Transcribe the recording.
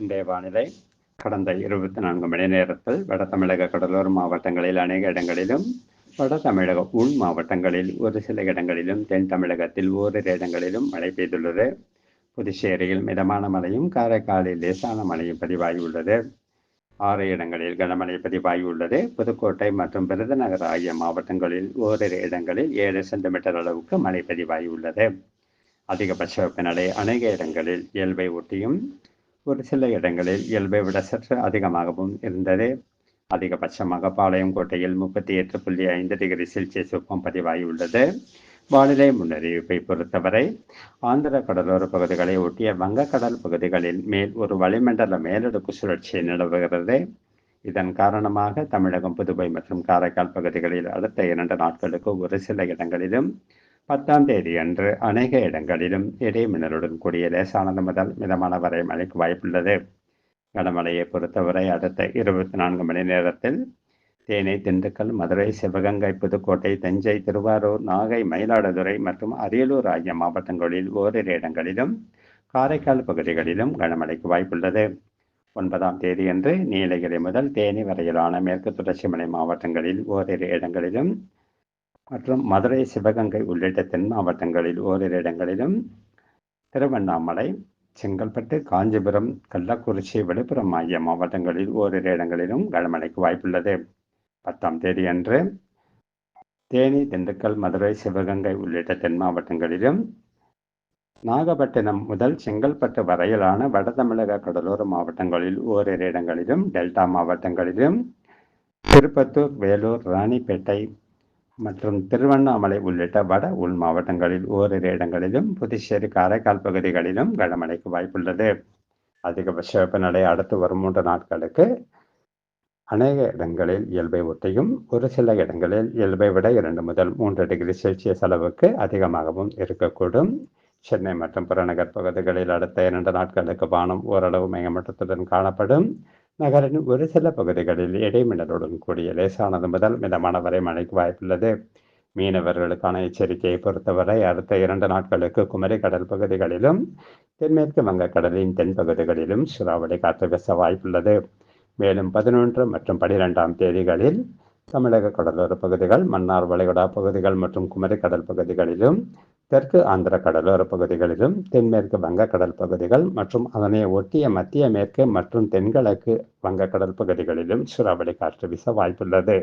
இன்றைய வானிலை கடந்த இருபத்தி நான்கு மணி நேரத்தில் வட தமிழக கடலோர மாவட்டங்களில் அநேக இடங்களிலும் வட தமிழக உள் மாவட்டங்களில் ஒரு சில இடங்களிலும் தென் தமிழகத்தில் ஓரிரு இடங்களிலும் மழை பெய்துள்ளது. புதுச்சேரியில் மிதமான மழையும் காரைக்காலில் லேசான மழையும் பதிவாகியுள்ளது. ஆறு இடங்களில் கனமழை பதிவாகியுள்ளது. புதுக்கோட்டை மற்றும் விருதுநகர் ஆகிய மாவட்டங்களில் ஓரிரு இடங்களில் ஏழு சென்டிமீட்டர் அளவுக்கு மழை பதிவாகியுள்ளது. அதிகபட்ச வெப்பநிலை அநேக இடங்களில் இயல்பை ஒட்டியும் ஒரு சில இடங்களில் இயல்பை விட சற்று அதிகமாகவும் இருந்தது. அதிகபட்சமாக பாளையம் கோட்டையில் முப்பத்தி எட்டு புள்ளி ஐந்து டிகிரி செல்சியஸ் வெப்பம் பதிவாகியுள்ளது வானிலை முன்னறிவிப்பை பொறுத்தவரை ஆந்திர கடலோர பகுதிகளை ஒட்டிய வங்கக்கடல் பகுதிகளில் மேல் ஒரு வளிமண்டல மேலடுக்கு சுழற்சி நிலவுகிறது. இதன் காரணமாக தமிழகம் புதுவை மற்றும் காரைக்கால் பகுதிகளில் அடுத்த இரண்டு நாட்களுக்கு ஒரு சில இடங்களிலும் பத்தாம் தேதி அன்று அநேக இடங்களிலும் இடைமின்னலுடன் கூடிய லேசானது முதல் மிதமான வரை மழைக்கு வாய்ப்புள்ளது. கனமழையை பொறுத்தவரை அடுத்த இருபத்தி நான்கு மணி நேரத்தில் தேனி திண்டுக்கல் மதுரை சிவகங்கை புதுக்கோட்டை தஞ்சை திருவாரூர் நாகை மயிலாடுதுறை மற்றும் அரியலூர் ஆகிய மாவட்டங்களில் ஓரிரு இடங்களிலும் காரைக்கால் பகுதிகளிலும் கனமழைக்கு வாய்ப்புள்ளது. ஒன்பதாம் தேதியன்று நீலகிரி முதல் தேனி வரையிலான மேற்கு தொடர்ச்சி மலை மாவட்டங்களில் ஓரிரு இடங்களிலும் மற்றும் மதுரை சிவகங்கை உள்ளிட்ட தென் மாவட்டங்களில் ஓரிரு இடங்களிலும் திருவண்ணாமலை செங்கல்பட்டு காஞ்சிபுரம் கள்ளக்குறிச்சி விழுப்புரம் ஆகிய மாவட்டங்களில் ஓரிரு இடங்களிலும் கனமழைக்கு வாய்ப்புள்ளது. பத்தாம் தேதி அன்று தேனி திண்டுக்கல் மதுரை சிவகங்கை உள்ளிட்ட தென் மாவட்டங்களிலும் நாகப்பட்டினம் முதல் செங்கல்பட்டு வரையிலான வட தமிழக கடலோர மாவட்டங்களில் ஓரிரு இடங்களிலும் டெல்டா மாவட்டங்களிலும் திருப்பத்தூர் வேலூர் ராணிப்பேட்டை மற்றும் திருவண்ணாமலை உள்ளிட்ட வட உள் மாவட்டங்களில் ஓரிரு இடங்களிலும் புதுச்சேரி காரைக்கால் பகுதிகளிலும் கனமழைக்கு வாய்ப்புள்ளது. அதிகபட்ச வெப்பநிலை அடுத்து வரும் மூன்று நாட்களுக்கு அநேக இடங்களில் இயல்பை ஒட்டியும் ஒரு சில இடங்களில் இயல்பை விட இரண்டு முதல் மூன்று டிகிரி செல்சியஸ் அளவுக்கு அதிகமாகவும் இருக்கக்கூடும். சென்னை மற்றும் புறநகர் பகுதிகளில் அடுத்த இரண்டு நாட்களுக்கு வானம் ஓரளவு மேகமட்டத்துடன் காணப்படும். நகரின் ஒரு சில பகுதிகளில் இடைமின்னலுடன் கூடிய லேசானது முதல் மிதமான வரை மழைக்கு வாய்ப்புள்ளது. மீனவர்களுக்கான எச்சரிக்கையை பொறுத்தவரை அடுத்த இரண்டு நாட்களுக்கு குமரி கடல் பகுதிகளிலும் தென்மேற்கு வங்கக்கடலின் தென்பகுதிகளிலும் சூறாவளி காற்று வீச வாய்ப்புள்ளது. மேலும் பதினொன்று மற்றும் பனிரெண்டாம் தேதிகளில் தமிழக கடலோர பகுதிகள் மன்னார் வளைகுடா பகுதிகள் மற்றும் குமரி கடல் பகுதிகளிலும் தெற்கு ஆந்திர கடலோர பகுதிகளிலும் தென்மேற்கு வங்கக்கடல் பகுதிகள் மற்றும் அதனை ஒட்டிய மத்திய மேற்கு மற்றும் தென்கிழக்கு வங்கக்கடல் பகுதிகளிலும் சூறாவளி காற்று வீச வாய்ப்புள்ளது.